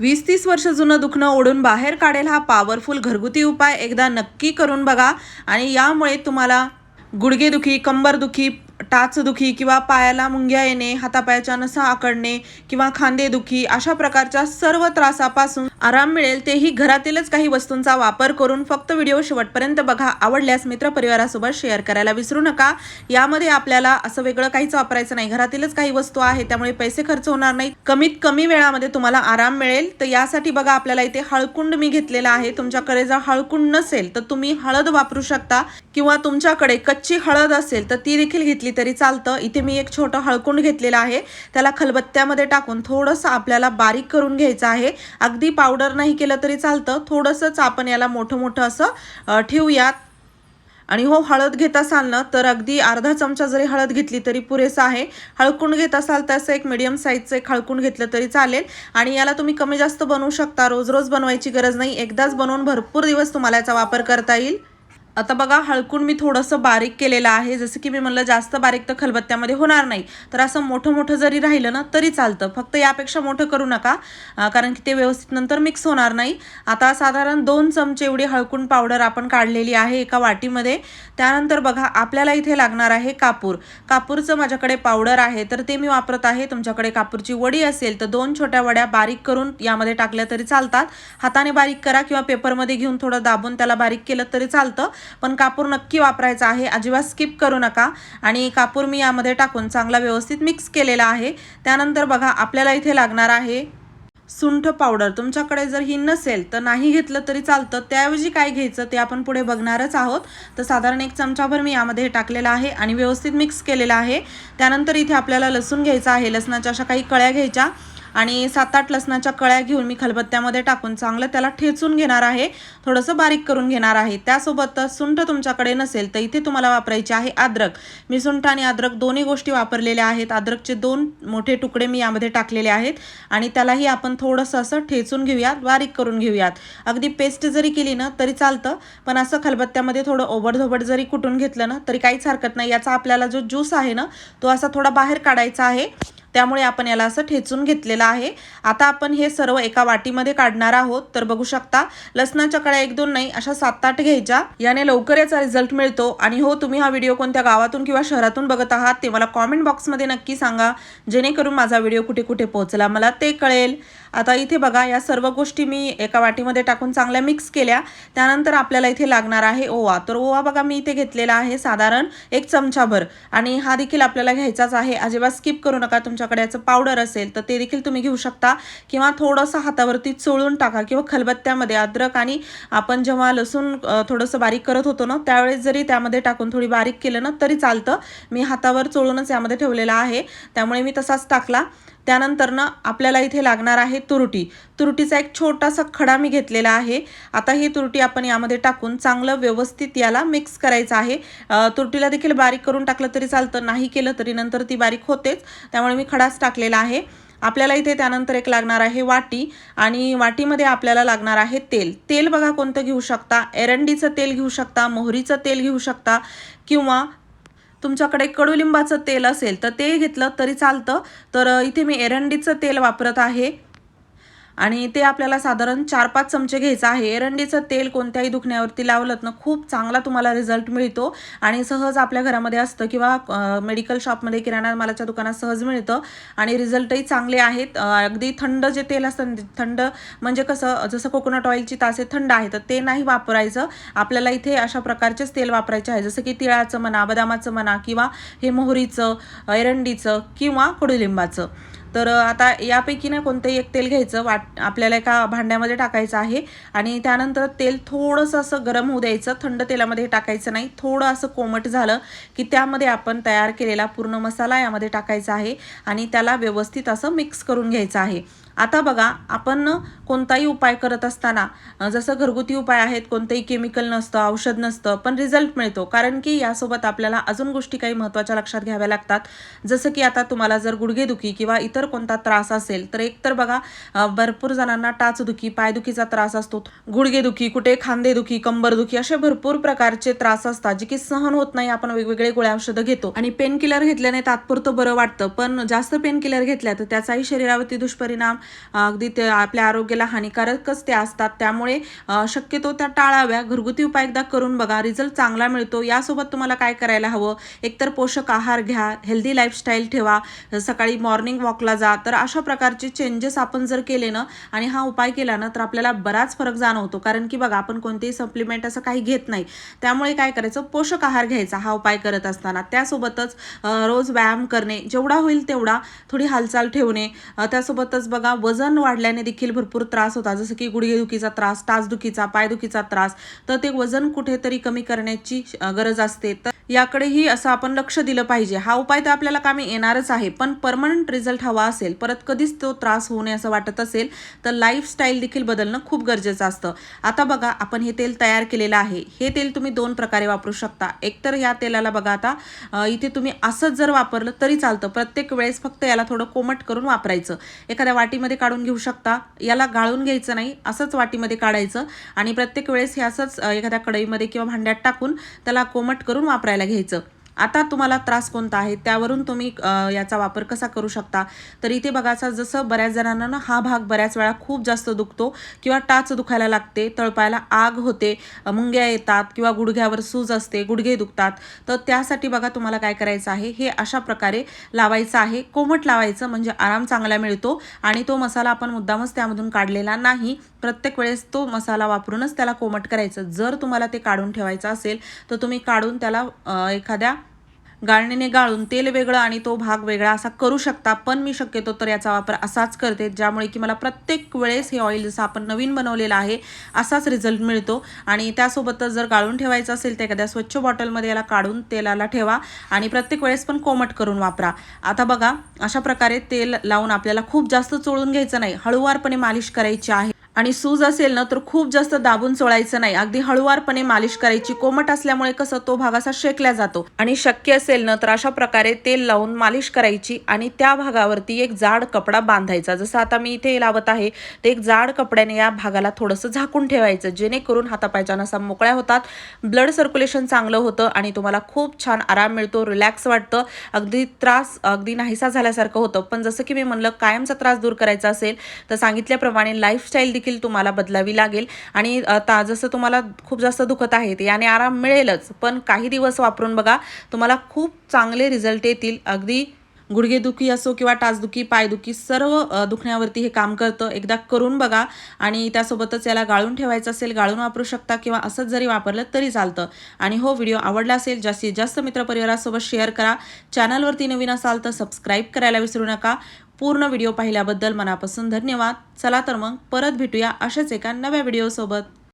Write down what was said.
वीस तीस वर्ष जुनं दुखणं ओढून बाहेर काढेल हा पॉवरफुल घरगुती उपाय एकदा नक्की करून बघा. आणि यामुळे तुम्हाला गुडघेदुखी कंबरदुखी टाचदुखी किंवा पायाला मुंग्या येणे हातापायाच्या नसा आकडणे किंवा खांदेदुखी अशा प्रकारच्या सर्व त्रासापासून आराम मिळेल तेही घरातीलच काही वस्तूंचा वापर करून फक्त व्हिडिओ शेवटपर्यंत बघा. आवडल्यास मित्रपरिवारासोबत शेअर करायला विसरू नका. यामध्ये आपल्याला असं वेगळं काहीच वापरायचं नाही. घरातीलच काही वस्तू आहे त्यामुळे पैसे खर्च होणार नाही कमीत कमी वेळामध्ये तुम्हाला आराम मिळेल. तर यासाठी बघा आपल्याला इथे हळकुंड मी घेतलेला आहे. तुमच्याकडे जर हळकुंड नसेल तर तुम्ही हळद वापरू शकता किंवा तुमच्याकडे कच्ची हळद असेल तर ती देखील घेतली तरी चालतं. इथे मी एक छोटं हळकुंड घेतलेलं आहे. त्याला खलबत्त्यामध्ये टाकून थोडंसं आपल्याला बारीक करून घ्यायचं आहे. अगदी पावडर नाही केलं तरी चालतं. थोडंसंच आपण याला मोठं मोठं असं ठेवूयात. आणि हो हळद घेत असाल ना तर अगदी अर्धा चमचा जरी हळद घेतली तरी पुरेसा आहे. हळकुंड घेत असाल तर असं एक मिडियम साईजचं एक हळकुंड घेतलं तरी चालेल. आणि याला तुम्ही कमी जास्त बनवू शकता. रोज रोज बनवायची गरज नाही. एकदाच बनवून भरपूर दिवस तुम्हाला याचा वापर करता येईल. आता बघा हळकून मी थोडंसं बारीक केलेलं आहे. जसं की मी म्हणलं जास्त बारीक तर खलबत्त्यामध्ये होणार नाही. तर असं मोठं मोठं जरी राहिलं ना तरी चालतं. फक्त यापेक्षा मोठं करू नका कारण की ते व्यवस्थित नंतर मिक्स होणार नाही. आता साधारण दोन चमचे एवढी हळकून पावडर आपण काढलेली आहे एका वाटीमध्ये. त्यानंतर बघा आपल्याला इथे लागणार आहे कापूर. कापूरचं माझ्याकडे पावडर आहे तर ते मी वापरत आहे. तुमच्याकडे कापूरची वडी असेल तर दोन छोट्या वड्या बारीक करून यामध्ये टाकल्या तरी चालतात. हाताने बारीक करा किंवा पेपरमध्ये घेऊन थोडं दाबून त्याला बारीक केलं तरी चालतं. पण कापूर नक्की वापरायचा आहे. अजिबात स्किप करू नका. आणि कापूर मी यामध्ये टाकून चांगला व्यवस्थित मिक्स केलेला आहे. त्यानंतर बघा आपल्याला इथे लागणार आहे सुंठ पावडर तुमच्याकडे जर ही नसेल तर नाही घेतलं तरी चालतं. त्याऐवजी काय घ्यायचं ते आपण पुढे बघणारच आहोत. तर साधारण एक चमचाभर मी यामध्ये टाकलेला टाकलेलं आहे आणि व्यवस्थित मिक्स केलेलं आहे. त्यानंतर इथे आपल्याला लसूण घ्यायचा आहे. लसणाच्या अशा काही कळ्या घ्यायच्या. आणि सात आठ लसणाच्या कळ्या घेऊन मी खलबत्त्यामध्ये टाकून चांगलं त्याला ठेचून घेणार आहे. थोडंसं बारीक करून घेणार आहे. त्यासोबतच सुंठ तुमच्याकडे नसेल तर इथे तुम्हाला वापरायचे आहे अद्रक. मी सुंठ आणि अद्रक दोन्ही गोष्टी वापरलेल्या आहेत. अद्रकचे दोन मोठे तुकडे मी यामध्ये टाकलेले आहेत आणि त्यालाही आपण थोडंसं असं ठेचून घेऊयात बारीक करून घेऊयात. अगदी पेस्ट जरी केली ना तरी चालतं पण असं खलबत्त्यामध्ये थोडं ओबडधोबड जरी कुटून घेतलं ना तरी काहीच हरकत नाही. याचा आपल्याला जो ज्यूस आहे ना तो असा थोडा बाहेर काढायचा आहे. त्यामुळे आपण याला असं ठेचून घेतलेलं आहे. आता आपण हे सर्व एका वाटीमध्ये काढणार आहोत. तर बघू शकता लसणाच्या कळ्या एक दोन नाही अशा सात आठ घ्यायच्या. याने लवकर याचा रिझल्ट मिळतो. आणि हो तुम्ही हा व्हिडिओ कोणत्या गावातून किंवा शहरातून बघत आहात ते मला कॉमेंट बॉक्समध्ये नक्की सांगा. जेणेकरून माझा व्हिडिओ कुठे कुठे पोहोचला मला ते कळेल. आता इथे बघा या सर्व गोष्टी मी एका वाटीमध्ये टाकून चांगल्या मिक्स केल्या. त्यानंतर आपल्याला इथे लागणार आहे ओवा. तर ओवा बघा मी इथे घेतलेला आहे साधारण एक चमचाभर. आणि हा देखील आपल्याला घ्यायचाच आहे. अजिबात स्किप करू नका. तुमच्याकडे याचं पावडर असेल तर ते देखील तुम्ही घेऊ शकता. किंवा थोडंसं हातावरती चोळून टाका किंवा खलबत्त्यामध्ये अद्रक आणि आपण जेव्हा लसूण थोडंसं बारीक करत होतो ना त्यावेळेस जरी त्यामध्ये टाकून थोडी बारीक केलं ना तरी चालतं. मी हातावर चोळूनच यामध्ये ठेवलेला आहे. त्यामुळे मी तसाच टाकला. त्यानंतर ना आपल्याला इथे लागणार आहे तुरटी. तुरटीचा एक छोटासा खडा मी घेतलेला आहे. आता ही तुरटी आपण यामध्ये टाकून चांगलं व्यवस्थित याला मिक्स करायचं आहे. तुरटीला देखील बारीक करून टाकलं तरी चालतं. नाही केलं तरी नंतर ती बारीक होतेच. त्यामुळे मी खडाच टाकलेला आहे. आपल्याला इथे त्यानंतर एक लागणार आहे वाटी आणि वाटीमध्ये आपल्याला लागणार आहे तेल. तेल बघा कोणतं घेऊ शकता? एरंडीचं तेल घेऊ शकता मोहरीचं तेल घेऊ शकता किंवा तुमच्याकडे कडुलिंबाचं तेल असेल तर ते घेतलं तरी चालतं. तर इथे मी एरंडीचं तेल वापरत आहे. आणि ते आपल्याला साधारण चार पाच चमचे घ्यायचं आहे. एरंडीचं तेल कोणत्याही दुखण्यावरती लावलं ना खूप चांगला तुम्हाला रिझल्ट मिळतो. आणि सहज आपल्या घरामध्ये असतं किंवा मेडिकल शॉपमध्ये किराणा मालाच्या दुकानात सहज मिळतं. आणि रिझल्टही चांगले आहेत. अगदी थंड जे तेल असतं थंड म्हणजे कसं जसं कोकोनट ऑइलची तासे थंड आहे तर ते नाही वापरायचं. आपल्याला इथे अशा प्रकारचेच तेल वापरायचे आहे. जसं की तिळाचं म्हणा बदामाचं म्हणा किंवा हे मोहरीचं एरंडीचं किंवा कडुलिंबाचं. तर आता यापैकी ना कोणतंही एक तेल घ्यायचं वाट आपल्याला एका भांड्यामध्ये टाकायचं आहे आणि त्यानंतर तेल थोडंसं असं गरम होऊ द्यायचं. थंड तेलामध्ये टाकायचं नाही. थोडं असं कोमट झालं की त्यामध्ये आपण तयार केलेला पूर्ण मसाला यामध्ये टाकायचा आहे आणि त्याला व्यवस्थित असं मिक्स करून घ्यायचं आहे. आता बघा आपण कोणताही उपाय करत असताना जसं घरगुती उपाय आहेत कोणतंही केमिकल नसतं औषध नसतं पण रिझल्ट मिळतो. कारण की यासोबत आपल्याला अजून गोष्टी काही महत्त्वाच्या लक्षात घ्याव्या लागतात. जसं की आता तुम्हाला जर गुडघेदुखी किंवा इतर कोणता त्रास असेल तर एक तर बघा भरपूर जणांना टाचदुखी पायदुखीचा त्रास असतो गुडघेदुखी कुठे खांदेदुखी कंबरदुखी असे भरपूर प्रकारचे त्रास असतात जे की सहन होत नाही आपण वेगवेगळे गोळ्या औषधं घेतो. आणि पेन किलर घेतल्याने तात्पुरतं बरं वाटतं पण जास्त पेन किलर घेतल्या तर त्याचाही शरीरावरती दुष्परिणाम अगदी ते आपल्या आरोग्याला हानिकारकच ते असतात. त्यामुळे शक्यतो त्या टाळाव्या. घरगुती उपाय एकदा करून बघा. रिझल्ट चांगला मिळतो. यासोबत तुम्हाला काय करायला हवं? एकतर पोषक आहार घ्या. हेल्दी लाईफस्टाईल ठेवा. सकाळी मॉर्निंग वॉकला जा. तर अशा प्रकारचे चेंजेस आपण जर केले ना आणि हा उपाय केला ना तर आपल्याला बराच फरक जाणवतो. कारण की बघा आपण कोणतेही सप्लिमेंट असं काही घेत नाही. त्यामुळे काय करायचं? पोषक आहार घ्यायचा हा उपाय करत असताना. त्यासोबतच रोज व्यायाम करणे. जेवढा होईल तेवढा. थोडी हालचाल ठेवणे. त्यासोबतच बघा वजन वाढल्याने देखील भरपूर त्रास होता जसं की गुडघेदुखीचा त्रास टाचदुखीचा पायदुखीचा त्रास तर ते वजन कुठेतरी कमी करण्याची गरज असते. तर याकडेही असं आपण लक्ष दिलं पाहिजे. हा उपाय तर आपल्याला कामी येणारच आहे. पण परमनंट रिझल्ट हवा असेल परत कधीच तो त्रास होऊ नये असं वाटत असेल तर लाईफस्टाईल देखील बदलणं खूप गरजेचं असतं. आता बघा आपण हे तेल तयार केलेलं आहे. हे तेल तुम्ही दोन प्रकारे वापरू शकता. एकतर या तेलाला बघा आता इथे तुम्ही असंच जर वापरलं तरी चालतं. प्रत्येक वेळेस फक्त याला थोडं कोमट करून वापरायचं. एखाद्या वाटीमध्ये काढून घेऊ शकता. याला गाळून घ्यायचं नाही असंच वाटीमध्ये काढायचं आणि प्रत्येक वेळेस हे असंच एखाद्या कढईमध्ये किंवा भांड्यात टाकून त्याला कोमट करून वापरायला घ्यायचं आता तुम्हाला त्रास कोणता आहे त्यावरून तुम्ही याचा वापर कसा करू शकता? तर इथे बघायचा जसं बऱ्याच जणांना ना हा भाग बऱ्याच वेळा खूप जास्त दुखतो किंवा टाच दुखायला लागते तळपायला आग होते मुंग्या येतात किंवा गुडघ्यावर सूज असते गुडघे दुखतात. तर त्यासाठी बघा तुम्हाला काय करायचं आहे हे अशा प्रकारे लावायचं आहे. कोमट लावायचं म्हणजे आराम चांगला मिळतो आणि तो मसाला आपण मुद्दामच त्यामधून काढलेला नाही. प्रत्येक वेळेस तो मसाला वापरूनच त्याला कोमट करायचं. जर तुम्हाला ते काढून ठेवायचं असेल तर तुम्ही काढून त्याला एखाद्या गाळणीने गाळून तेल वेगळं आणि तो भाग वेगळा असा करू शकता पण मी शक्यतो तर याचा वापर असाच करते ज्यामुळे की मला प्रत्येक वेळेस हे ऑइल जसं आपण नवीन बनवलेलं आहे असाच रिझल्ट मिळतो. आणि त्यासोबतच जर गाळून ठेवायचं असेल तर एखाद्या स्वच्छ बॉटलमध्ये याला काढून तेलाला ठेवा आणि प्रत्येक वेळेस पण कोमट करून वापरा. आता बघा अशा प्रकारे तेल लावून आपल्याला खूप जास्त चोळून घ्यायचं नाही हळूवारपणे मालिश करायची आहे. आणि सूज असेल ना तर खूप जास्त दाबून चोळायचं नाही. अगदी हळुवारपणे मालिश करायची. कोमट असल्यामुळे कसं तो भाग असा शेकला जातो. आणि शक्य असेल ना तर अशा प्रकारे तेल लावून मालिश करायची आणि त्या भागावरती एक जाड कपडा बांधायचा. जसं आता मी इथे लावत आहे ते एक जाड कपड्याने या भागाला थोडंसं झाकून ठेवायचं. जेणेकरून हातापायच्या नसा मोकळ्या होतात ब्लड सर्क्युलेशन चांगलं होतं आणि तुम्हाला खूप छान आराम मिळतो रिलॅक्स वाटतं. अगदी त्रास अगदी नाहीसा झाल्यासारखं होतं. पण जसं की मी म्हणलं कायमचा त्रास दूर करायचा असेल तर सांगितल्याप्रमाणे लाईफस्टाईल देखील देखील तुम्हाला बदलावी लागेल. आणि आता जसं तुम्हाला खूप जास्त दुखत आहे ते याने आराम मिळेलच. पण काही दिवस वापरून बघा तुम्हाला खूप चांगले रिझल्ट येतील. अगदी गुडघेदुखी असो किंवा टाचदुखी पायदुखी सर्व दुखण्यावरती हे काम करतं. एकदा करून बघा आणि त्यासोबतच याला गाळून ठेवायचं असेल गाळून वापरू शकता किंवा असंच जरी वापरलं तरी चालतं. आणि हो व्हिडिओ आवडला असेल जास्तीत जास्त मित्रपरिवारासोबत शेअर करा. चॅनलवरती नवीन असाल तर सबस्क्राईब करायला विसरू नका. पूर्ण व्हिडिओ पाहिल्याबद्दल मनापासून धन्यवाद. चला तर मग परत भेटूया अशाच एका नव्या व्हिडिओसोबत.